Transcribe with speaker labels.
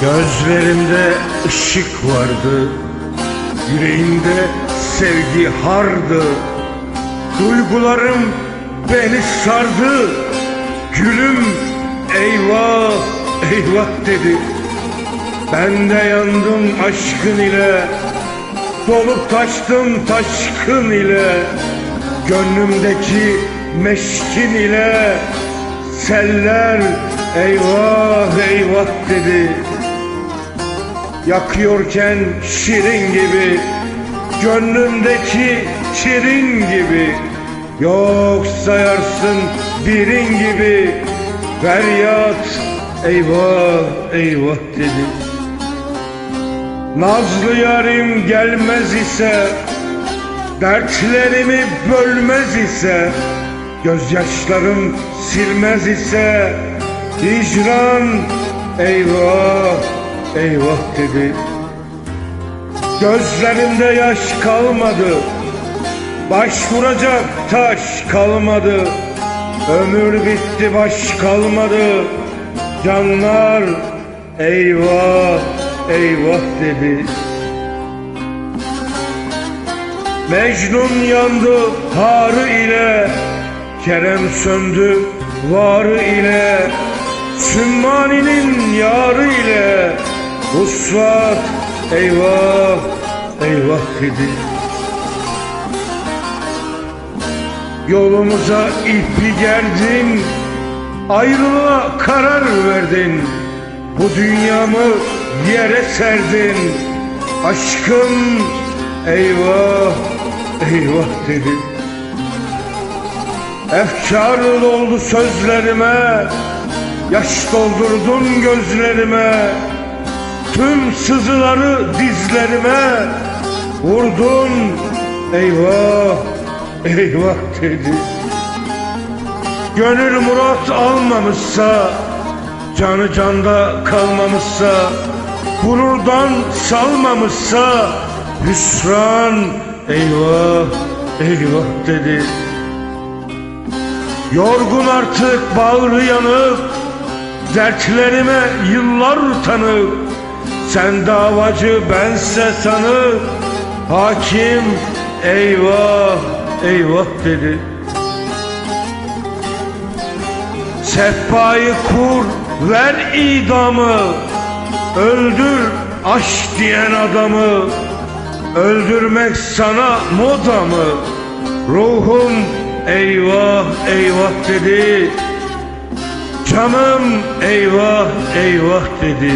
Speaker 1: Gözlerimde ışık vardı Yüreğimde sevgi hardı. Duygularım beni sardı Gülüm eyvah eyvah dedi. Ben de yandım aşkın ile Dolup taştım taşkın ile. Gönlümdeki meşkin ile Seller eyvah eyvah dedi Yakıyorken şirin gibi Gönlümdeki şirin gibi. Yok sayarsın birin gibi Feryat eyvah eyvah dedi. Nazlı yarim gelmez ise Dertlerimi bölmez ise Gözyaşlarım silmez ise Hicran eyvah eyvah dedi. Gözlerimde yaş kalmadı. Başvuracak taş kalmadı. Ömür bitti baş kalmadı. Canlar eyvah eyvah dedi. Mecnun yandı harı ile. Kerem söndü varı ile. Sümmani'nin yarı ile Vuslat eyvah eyvah dedi. Yolumuza ipi gerdin Ayrılığa karar verdin. Bu dünyamı yere serdin. Aşkım eyvah eyvah dedi. Efkar doldu sözlerime Yaş doldurdun gözlerime Tüm sızıları dizlerime Vurdun. Eyvah eyvah dedi. Gönül murat almamışsa Canı canda kalmamışsa Gururdan salmamışsa Hüsran eyvah eyvah dedi. Yorgun artık bağrı yanık Dertlerime yıllar tanık Sen davacı bense sanık Hakim eyvah eyvah dedi. Sehpayı kur ver idamı. Öldür aşk diyen adamı. Öldürmek sana moda mı? Ruhum eyvah eyvah dedi. Canım eyvah eyvah dedi